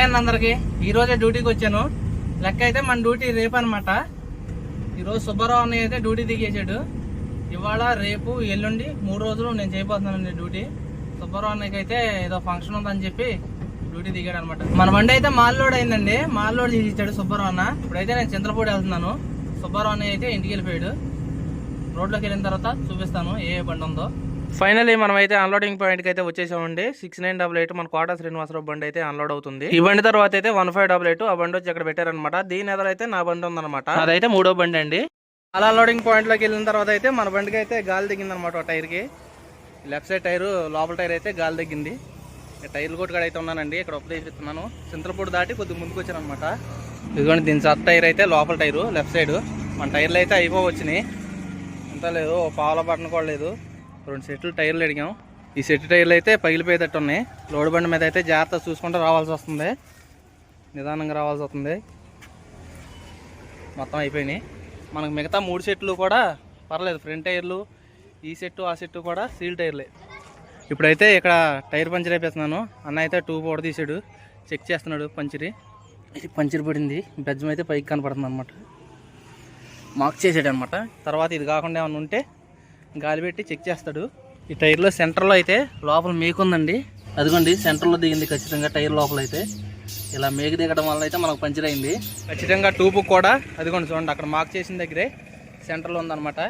Hi అన్న అందరికి ఈరోజే డ్యూటీకి వచ్చాను. లెక్క అయితే మన డ్యూటీ రేపు అనమాట ఈరోజు సుబ్బారావు అన్నయ్య అయితే డ్యూటీ దిగేసాడు ఇవాళ రేపు ఎల్లుండి మూడు రోజులు నేను చేయబోతున్నానండి డ్యూటీ. సుబ్బారావు అన్నయ్యకి అయితే ఏదో ఫంక్షన్ ఉందని చెప్పి డ్యూటీ దిగాడు అనమాట మన బండి అయితే మాల్ లోడ్ అయిందండి. మాల్ లోడ్ చేసి ఇచ్చాడు సుబ్బారావు అన్న. ఇప్పుడైతే నేను చంద్రపూడి వెళ్తున్నాను. సుబ్బారావు అన్నయ్య అయితే ఇంటికి వెళ్ళిపోయాడు. రోడ్లోకి వెళ్ళిన తర్వాత చూపిస్తాను ఏ బండి ఉందో. ఫైనల్లీ మనం అయితే అన్లోడింగ్ పాయింట్ అయితే వచ్చేసామండి. సిక్స్ నైన్ డబల్ ఎయిట్ మన కోట శ్రీనివాసరావు బండి అయితే అన్లోడ్ అవుతుంది. ఈ బండి తర్వాత అయితే వన్ ఫైవ్ డబల్ ఎయిట్ ఆ బండి వచ్చి ఇక్కడ పెట్టారనమాట దీని ఎదురైతే నా బండి ఉందన్నమాట. అదైతే మూడో బండి అండి. అలా అన్లోడింగ్ పాయింట్లోకి వెళ్ళిన తర్వాత అయితే మన బండికి అయితే గాలి దిగింది అనమాట లెఫ్ట్ సైడ్ టైర్ లోపల టైర్ అయితే గాలి తగ్గింది టైర్లు కొట్టుకాడ అయితే ఉన్నానండి. ఇక్కడ ఉపదేశిస్తున్నాను చింతలపూడి దాటి కొద్దిగా ముందుకు వచ్చాను అనమాట ఇదిగోండి దీని సత్ టైర్ అయితే లోపల టైరు లెఫ్ట్ సైడ్. మన టైర్లు అయితే అయిపోవచ్చినాయి అంతా లేదు ఓ పావుల బటన్ కూడా లేదు. రెండు సెట్లు టైర్లు అడిగాం. ఈ సెట్ టైర్లు అయితే పగిలిపోయేటట్టు ఉన్నాయి. లోడ్ బండి మీద అయితే జాగ్రత్త చూసుకుంటూ రావాల్సి వస్తుంది. నిదానంగా రావాల్సి వస్తుంది. మొత్తం అయిపోయినాయి. మనకు మిగతా మూడు సెట్లు కూడా పర్లేదు. ఫ్రంట్ టైర్లు ఈ సెట్టు ఆ సెట్టు కూడా సీల్ టైర్లే. ఇప్పుడైతే ఇక్కడ టైర్ పంచర్ అయిపోతున్నాను. అన్న అయితే టూ పొడ తీసాడు. చెక్ చేస్తున్నాడు పంచరి. ఇది పంచర్ పడింది. బెజ్జం అయితే పైకి కనపడుతుంది అనమాట మార్క్ చేసాడు అనమాట తర్వాత ఇది కాకుండా ఏమైనా ఉంటే గాలి పెట్టి చెక్ చేస్తాడు. ఈ టైర్లో సెంటర్లో అయితే లోపల మేకుందండి. అదిగోండి సెంటర్లో దిగింది ఖచ్చితంగా టైర్ లోపల అయితే ఇలా మేకు దిగడం వల్ల అయితే మనకు పంచర్ అయింది ఖచ్చితంగా టూపు కూడా అదిగోండి చూడండి అక్కడ మార్క్ చేసిన దగ్గరే సెంటర్లో ఉందన్నమాట.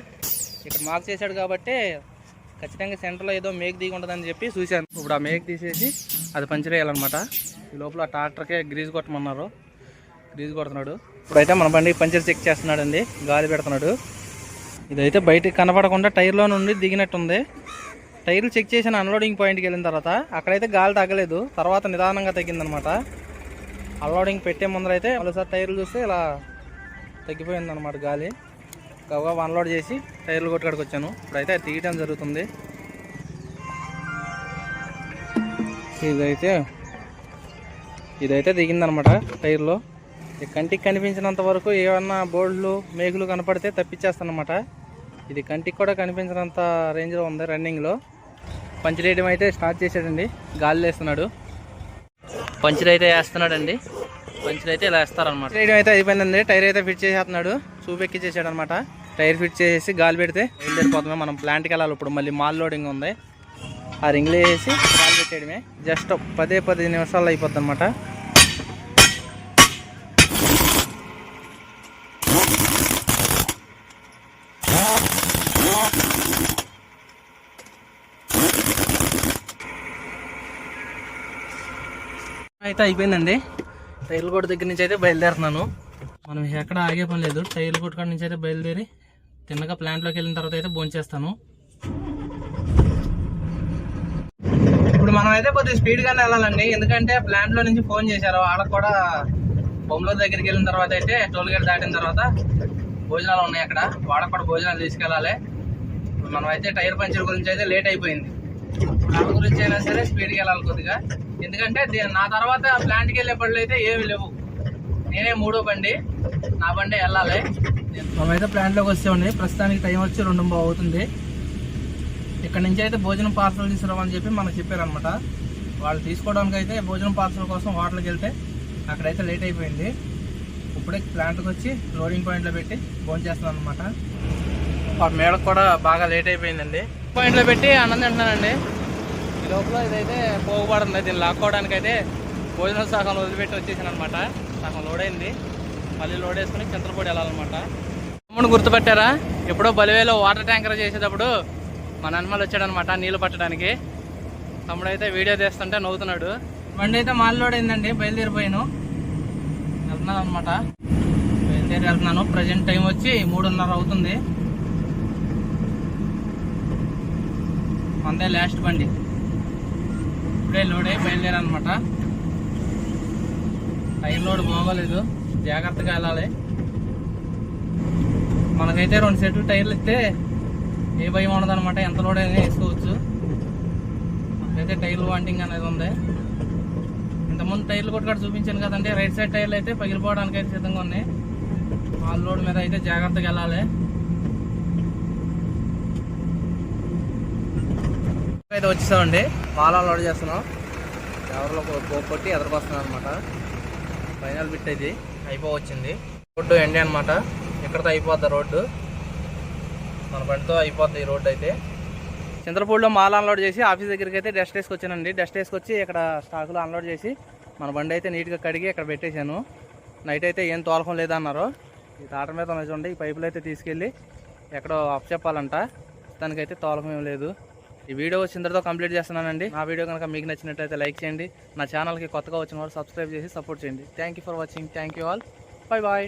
ఇక్కడ మార్క్ చేశాడు కాబట్టి ఖచ్చితంగా సెంటర్లో ఏదో మేక్ దిగి ఉంటుందని చెప్పి చూశాను. ఇప్పుడు ఆ మేక్ తీసేసి అది పంచర్ వేయాలన్నమాట ఈ లోపల ట్రాక్టర్కే గ్రీజ్ కొట్టమన్నారు. గ్రీజ్ కొడుతున్నాడు. ఇప్పుడైతే మన బండి పంచర్ చెక్ చేస్తున్నాడు అండి గాలి పెడుతున్నాడు. ఇదైతే బయటకు కనపడకుండా టైర్లో నుండి దిగినట్టుంది. టైర్లు చెక్ చేసిన అన్లోడింగ్ పాయింట్కి వెళ్ళిన తర్వాత అక్కడైతే గాలి తగ్గలేదు తర్వాత నిదానంగా తగ్గిందనమాట. అన్లోడింగ్ పెట్టే ముందర అయితే ఒకసారి టైర్లు చూస్తే ఇలా తగ్గిపోయిందనమాట గాలి. గబగబా అన్లోడ్ చేసి టైర్లు కొట్టుకాడికి వచ్చాను. ఇప్పుడైతే అది తీయటం జరుగుతుంది. ఇదైతే ఇదైతే దిగిందనమాట టైర్లో ఈ కంటికి కనిపించినంత వరకు ఏమన్నా బోల్డ్లు మేకులు కనపడితే తప్పించేస్తానమాట. ఇది కంటికి కూడా కనిపించినంత రేంజ్లో ఉంది రన్నింగ్లో పంచర్ వేయడం అయితే స్టార్ట్ చేశాడండి. గాలి వేస్తున్నాడు. పంచర్ అయితే వేస్తున్నాడండి. పంచర్ అయితే ఇలా వేస్తారనమాట వేయడం అయితే అయిపోయిందండి. టైర్ అయితే ఫిట్ చేసేస్తున్నాడు. చూపెక్కిచ్చేసాడు అనమాట టైర్ ఫిట్ చేసేసి గాలి పెడితే వెళ్ళిపోతామే మనం ప్లాంట్కి వెళ్ళాలి ఇప్పుడు. మళ్ళీ మాల్ లోడింగ్ ఉంది. ఆ రింగ్లో వేసి గాలి పెట్టేయడమే. జస్ట్ పదే పది నిమిషాలు అయిపోద్ది అనమాట అయితే అయిపోయిందండి. టైల్ కొట్టు దగ్గర నుంచి అయితే బయలుదేరుతున్నాను. మనం ఎక్కడ ఆగే పని లేదు. టైల్ కొట్టు కాడ నుంచి అయితే బయలుదేరి తిన్నగా ప్లాంట్లోకి వెళ్ళిన తర్వాత అయితే భోంచేస్తాను. ఇప్పుడు మనం అయితే కొద్దిగా స్పీడ్గానే వెళ్ళాలండి. ఎందుకంటే ప్లాంట్లో నుంచి ఫోన్ చేశారు. వాళ్ళకి కూడా బొమ్మల దగ్గరికి వెళ్ళిన తర్వాత అయితే టోల్ గేట్ దాటిన తర్వాత భోజనాలు ఉన్నాయి అక్కడ. వాళ్ళకి కూడా భోజనాలు తీసుకెళ్ళాలి. మనం అయితే టైర్ పంచర్ గురించి అయితే లేట్ అయిపోయింది. దాని గురించి అయినా సరే స్పీడ్గా వెళ్ళాలి కొద్దిగా. ఎందుకంటే నా తర్వాత ప్లాంట్కి వెళ్ళే బండ్లు అయితే ఏమి లేవు. నేనే మూడో బండి నా బండి వెళ్ళాలి. మేమైతే ప్లాంట్లోకి వచ్చామండి ప్రస్తుతానికి టైం వచ్చి రెండు అవుతుంది. ఇక్కడ నుంచి అయితే భోజనం పార్సల్ తీసుకురావని చెప్పి మనకు చెప్పారనమాట వాళ్ళు తీసుకోవడానికి అయితే భోజనం పార్సల్ కోసం హోటల్కి వెళ్తే అక్కడైతే లేట్ అయిపోయింది. ఇప్పుడే ప్లాంట్కి వచ్చి లోడింగ్ పాయింట్లో పెట్టి భోజనం చేస్తున్నాను అనమాట వాటి మేడకు కూడా బాగా లేట్ అయిపోయిందండి. పాయింట్లో పెట్టి ఆనందం అంటున్నానండి లోపల ఇదైతే పోగుబడింది దీన్ని లాక్కోవడానికి అయితే భోజనం సగం వదిలిపెట్టి వచ్చేసాను అనమాట సగం లోడ్ అయింది మళ్ళీ లోడ్ వేసుకుని చింతలపూడి వెళ్ళాలన్నమాట. తమ్ముడు గుర్తుపెట్టారా? ఎప్పుడో బలివేలో వాటర్ ట్యాంకర్ చేసేటప్పుడు మా నన్మలు వచ్చాడనమాట నీళ్ళు పట్టడానికి. తమ్ముడు అయితే వీడియో తీస్తుంటే నవ్వుతున్నాడు. బండి అయితే మాల్ లోడ్ అయిందండి బయలుదేరిపోయాను. వెళ్తున్నాను అనమాట బయలుదేరి వెళ్తున్నాను. ప్రజెంట్ టైం వచ్చి మూడున్నర అవుతుంది. మందే లాస్ట్ బండి. ఇప్పుడే లోడ్ అయ్యి బయలుదేరాను అనమాట టైర్ లోడ్ బాగోలేదు జాగ్రత్తగా వెళ్ళాలి. మనకైతే రెండు సెట్లు టైర్లు ఇస్తే ఏ భయం ఉండదు అనమాట ఎంత లోడ్ అయినా వేసుకోవచ్చు. అయితే టైర్లు వాంటింగ్ అనేది ఉంది. ఇంతకుముందు టైర్లు కూడా చూపించాను కదండి. రైట్ సైడ్ టైర్లు అయితే పగిలిపోవడానికి అయితే సిద్ధంగా ఉన్నాయి. వాళ్ళ లోడ్ మీద అయితే జాగ్రత్తగా వెళ్ళాలి. అయితే వచ్చేసామండి. పాలాలు లోడ్ చేస్తున్నాం. ఎవరిలో కొట్టి ఎదరికొస్తున్నాను అనమాట ఫైనల్ బిట్ ఇది అయిపోవచ్చింది. రోడ్డు ఎండి అనమాట ఇక్కడతో అయిపోద్ది రోడ్డు. మన బండితో అయిపోద్ది ఈ రోడ్డు అయితే. చింతలపూడిలో మాల్ అన్లోడ్ చేసి ఆఫీస్ దగ్గరికి అయితే డస్ట్ వేసుకొచ్చానండి. డస్ట్ వేసుకొచ్చి ఇక్కడ స్టాకులో అన్లోడ్ చేసి మన బండి అయితే నీట్గా కడిగి ఇక్కడ పెట్టేశాను. నైట్ అయితే ఏం తోలకం లేదన్నారు. ఈ తాట మీద చూడండి ఈ పైపులు అయితే తీసుకెళ్ళి ఎక్కడో అప్ చెప్పాలంట. దానికైతే తోలకం ఏం లేదు. ఈ వీడియో వచ్చిందరితో కంప్లీట్ చేస్తున్నానండి. నా వీడియో కనుక మీకు నచ్చినట్లయితే లైక్ చేయండి. నా ఛానల్కి కొత్తగా వచ్చిన వారు సబ్స్క్రైబ్ చేసి సపోర్ట్ చేయండి. Thank you for watching thank you all bye bye